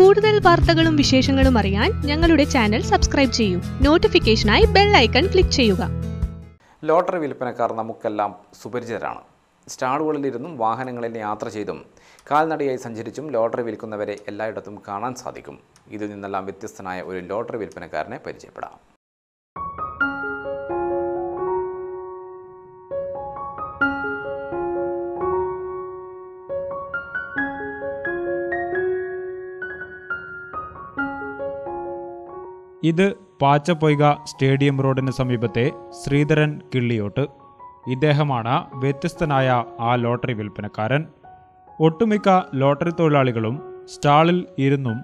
കൂടുതൽ വാർത്തകളും വിശേഷങ്ങളും അറിയാൻ ഞങ്ങളുടെ ചാനൽ സബ്സ്ക്രൈബ് ചെയ്യൂ. നോട്ടിഫിക്കേഷനായി ബെൽ ഐക്കൺ ക്ലിക്ക് ചെയ്യുക. ലോട്ടറി വിൽപ്പനക്കാർ നമുക്കെല്ലാം സുപരിചിതരാണ്. സ്റ്റാളുകളിലിരുന്നും വാഹനങ്ങളിൽ യാത്ര ചെയ്തും കാൽനടയായി സഞ്ചരിച്ചും ലോട്ടറി വിൽക്കുന്നവരെ എല്ലായിടത്തും കാണാൻ സാധിക്കും. ഇതിൽ നിന്നെല്ലാം വ്യത്യസ്തനായ ഒരു ലോട്ടറി വിൽപ്പനക്കാരനെ പരിചയപ്പെടാം. ഇത് പാച്ചപ്പൊയ്ക സ്റ്റേഡിയം റോഡിന് സമീപത്തെ ശ്രീധരൻ കിള്ളിയോട്ട്. ഇദ്ദേഹമാണ് വ്യത്യസ്തനായ ആ ലോട്ടറി വിൽപ്പനക്കാരൻ. ഒട്ടുമിക്ക ലോട്ടറി തൊഴിലാളികളും സ്റ്റാളിൽ ഇരുന്നും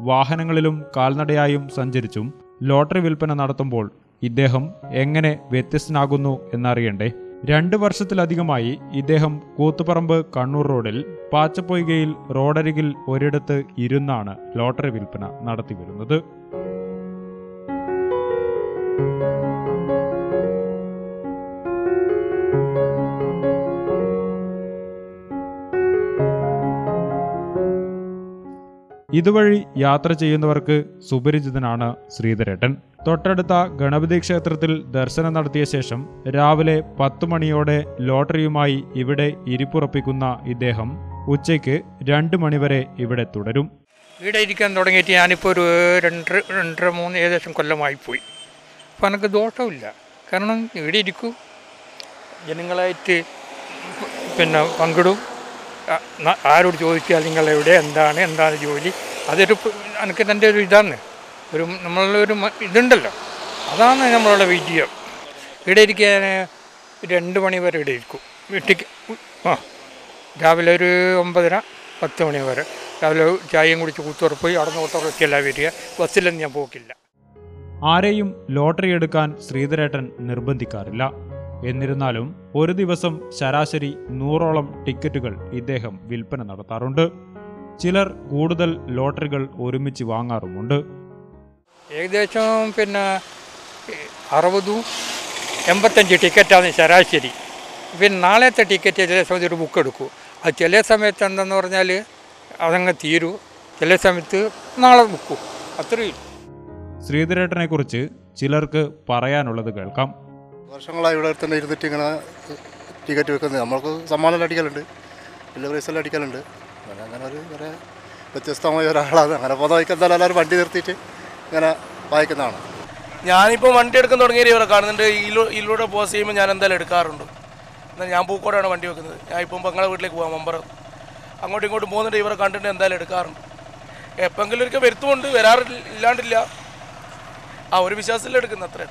വാഹനങ്ങളിലും കാൽനടയായും സഞ്ചരിച്ചും ലോട്ടറി വിൽപ്പന നടത്തുമ്പോൾ ഇദ്ദേഹം എങ്ങനെ വ്യത്യസ്തനാകുന്നു എന്നറിയണ്ടേ? രണ്ട് വർഷത്തിലധികമായി ഇദ്ദേഹം കൂത്തുപറമ്പ് കണ്ണൂർ റോഡിൽ പാച്ചപ്പൊയ്കയിൽ റോഡരികിൽ ഒരിടത്ത് ഇരുന്നാണ് ലോട്ടറി വിൽപ്പന നടത്തിവരുന്നത്. ഇതുവഴി യാത്ര ചെയ്യുന്നവർക്ക് സുപരിചിതനാണ് ശ്രീധരേട്ടൻ. തൊട്ടടുത്ത ഗണപതി ക്ഷേത്രത്തിൽ ദർശനം നടത്തിയ ശേഷം രാവിലെ പത്തു മണിയോടെ ലോട്ടറിയുമായി ഇവിടെ ഇരിപ്പുറപ്പിക്കുന്ന ഇദ്ദേഹം ഉച്ചയ്ക്ക് രണ്ട് മണിവരെ ഇവിടെ തുടരും. ഇവിടെ ഇരിക്കാൻ തുടങ്ങിയിട്ട് ഞാനിപ്പോൾ ഒരു രണ്ട് രണ്ടര മൂന്ന് ഏകദേശം കൊല്ലമായി പോയി. അപ്പോൾ എനിക്ക് ദോഷമില്ല കാരണം ഇവിടെ ഇരിക്കും. ജനങ്ങളായിട്ട് പിന്നെ പങ്കിടും. ആരോട് ചോദിച്ചാൽ നിങ്ങൾ എവിടെ എന്താണ് എന്താണ് ജോലി? അതൊരു എനിക്ക് തന്റെ ഒരു ഇതാണ്. ഒരു നമ്മളൊരു ഇതുണ്ടല്ലോ. അതാണ് നമ്മളുടെ വിജയം. ഇവിടെ ഇരിക്കാൻ രണ്ട് മണി വരെ ഇവിടെ ഇരിക്കും. വീട്ടിക്ക് ആ രാവിലെ ഒരു ഒമ്പതര പത്ത് മണി വരെ. രാവിലെ ചായയും കുടിച്ച് കൂത്തോറ് പോയി അവിടെ നിന്ന് ഓട്ടോറിക്ഷയല്ല വരിക. ബസ്സിലൊന്നും ഞാൻ പോക്കില്ല. ആരെയും ലോട്ടറി എടുക്കാൻ ശ്രീധരേട്ടൻ നിർബന്ധിക്കാറില്ല. എന്നിരുന്നാലും ഒരു ദിവസം ശരാശരി നൂറോളം ടിക്കറ്റുകൾ ഇദ്ദേഹം വിൽപ്പന നടത്താറുണ്ട്. ചിലർ കൂടുതൽ ലോട്ടറികൾ ഒരുമിച്ച് വാങ്ങാറുമുണ്ട്. ഏകദേശം പിന്നെ അറുപതും എൺപത്തഞ്ച് ടിക്കറ്റാണ് ശരാശരി. പിന്നെ നാളത്തെ ടിക്കറ്റ് ചില സമയത്ത് ഒരു ബുക്ക് എടുക്കും. അത് ചില സമയത്ത് എന്തെന്ന് പറഞ്ഞാൽ അതങ്ങ് തീരൂ. ചില സമയത്ത് നാളെ ബുക്കും. അത്രയും ശ്രീധരേട്ടനെക്കുറിച്ച് ചിലർക്ക് പറയാനുള്ളത് കേൾക്കാം. വർഷങ്ങളായി ഇവിടെ തന്നെ ഇരുന്നിട്ട് ഇങ്ങനെ ടിക്കറ്റ് വെക്കുന്നത്. നമ്മൾക്ക് സമ്മാനം അടിക്കലുണ്ട്. വലിയ പ്രൈസെല്ലാം അടിക്കലുണ്ട്. അങ്ങനെ അങ്ങനെ ഒരു കുറേ വ്യത്യസ്തമായ ഒരാളാണ്. അങ്ങനെ പോകുന്ന എല്ലാവരും വണ്ടി നിർത്തിയിട്ട് ഇങ്ങനെ വായിക്കുന്നതാണ്. ഞാനിപ്പോൾ വണ്ടി എടുക്കാൻ തുടങ്ങിയ ഇവരെ കാണുന്നുണ്ട്. ഇതിലൂ ഇതിലൂടെ പോസ് ചെയ്യുമ്പോൾ ഞാൻ എന്തായാലും എടുക്കാറുണ്ട്. എന്നാൽ ഞാൻ പൂക്കോടാണ് വണ്ടി വെക്കുന്നത്. ഞാൻ ഇപ്പം പെങ്ങളെ വീട്ടിലേക്ക് പോകാം മെമ്പർ അങ്ങോട്ടും ഇങ്ങോട്ടും പോകുന്നുണ്ട്. ഇവരെ കണ്ടിട്ട് എന്തായാലും എടുക്കാറുണ്ട്. എപ്പെങ്കിലും ഒരിക്കൽ വരുത്തുമുണ്ട്. വരാറില്ല ഇല്ലാണ്ടില്ല. ആ ഒരു വിശ്വാസത്തിൽ എടുക്കുന്നത് അത്രേ.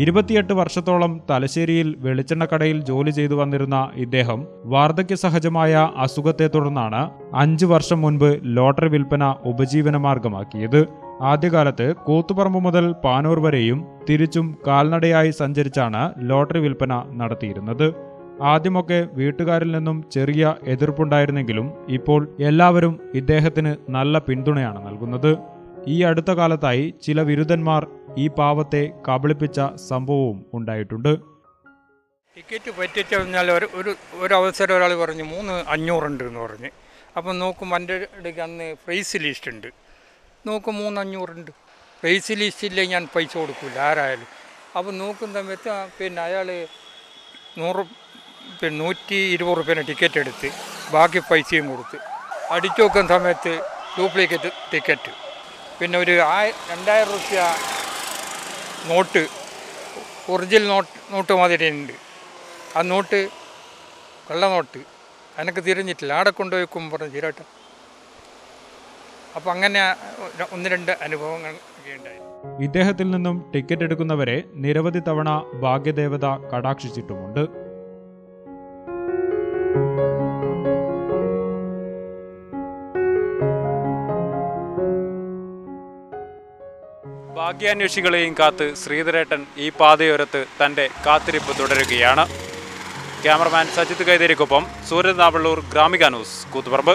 ഇരുപത്തിയെട്ട് വർഷത്തോളം തലശ്ശേരിയിൽ വെളിച്ചെണ്ണക്കടയിൽ ജോലി ചെയ്തു വന്നിരുന്ന ഇദ്ദേഹം വാർദ്ധക്യ സഹജമായ അസുഖത്തെ തുടർന്നാണ് അഞ്ചു വർഷം മുൻപ് ലോട്ടറി വിൽപ്പന ഉപജീവനമാർഗമാക്കിയത് ആദ്യകാലത്ത് കൂത്തുപറമ്പ് മുതൽ പാനൂർ വരെയും തിരിച്ചും കാൽനടയായി സഞ്ചരിച്ചാണ് ലോട്ടറി വിൽപ്പന നടത്തിയിരുന്നത്. ആദ്യമൊക്കെ വീട്ടുകാരിൽ നിന്നും ചെറിയ എതിർപ്പുണ്ടായിരുന്നെങ്കിലും ഇപ്പോൾ എല്ലാവരും ഇദ്ദേഹത്തിന് നല്ല പിന്തുണയാണ് നൽകുന്നത്. ഈ അടുത്ത കാലത്തായി ചില വിരുദ്ധന്മാർ ഈ പാവത്തെ കബളിപ്പിച്ച സംഭവവും ഉണ്ടായിട്ടുണ്ട്. ടിക്കറ്റ് പറ്റിച്ച് കഴിഞ്ഞാൽ ഒരു ഒരു ഒരു അവസരം ഒരാൾ പറഞ്ഞു മൂന്ന് അഞ്ഞൂറുണ്ട് എന്ന് പറഞ്ഞ്. അപ്പം നോക്കും എന്റെ ഇടയ്ക്ക് അന്ന് പ്രൈസ് ലിസ്റ്റ് ഉണ്ട്. നോക്കും മൂന്ന് അഞ്ഞൂറുണ്ട്. പ്രൈസ് ലിസ്റ്റില്ലേ ഞാൻ പൈസ കൊടുക്കില്ല ആരായാലും. അപ്പം നോക്കുന്ന സമയത്ത് പിന്നെ അയാൾ നൂറ് പിന്നെ നൂറ്റി ഇരുപത് റുപ്യേനെ ടിക്കറ്റ് എടുത്ത് ബാക്കി പൈസയും കൊടുത്ത്. അടിച്ചു നോക്കുന്ന സമയത്ത് ഡ്യൂപ്ലിക്കേറ്റ് ടിക്കറ്റ് പിന്നെ ഒരു ആയ രണ്ടായിരം റുപ്യ നോട്ട് ഒറിജിനൽ നോട്ട് നോട്ട് മാതിരി ഉണ്ട്. ആ നോട്ട് കള്ളനോട്ട് എനിക്ക് തിരിഞ്ഞിട്ടില്ല. ആടെ കൊണ്ടുപോയി വെക്കും പറഞ്ഞു ചിരട്ട അപ്പം അങ്ങനെ ഒന്ന് രണ്ട് അനുഭവങ്ങൾ ഉണ്ടായി ഇദ്ദേഹത്തിൽ നിന്നും ടിക്കറ്റ് എടുക്കുന്നവരെ നിരവധി തവണ ഭാഗ്യദേവത കടാക്ഷിച്ചിട്ടുമുണ്ട്. ഭാഗ്യാന്വേഷികളെയും കാത്ത് ശ്രീധരേട്ടൻ ഈ പാതയോരത്ത് തന്റെ കാത്തിരിപ്പ് തുടരുകയാണ്. ക്യാമറമാൻ സജിത് കൈതേരിക്കൊപ്പം സൂര്യനാവള്ളൂർ ഗ്രാമിക ന്യൂസ് കൂത്തുപറമ്പ്.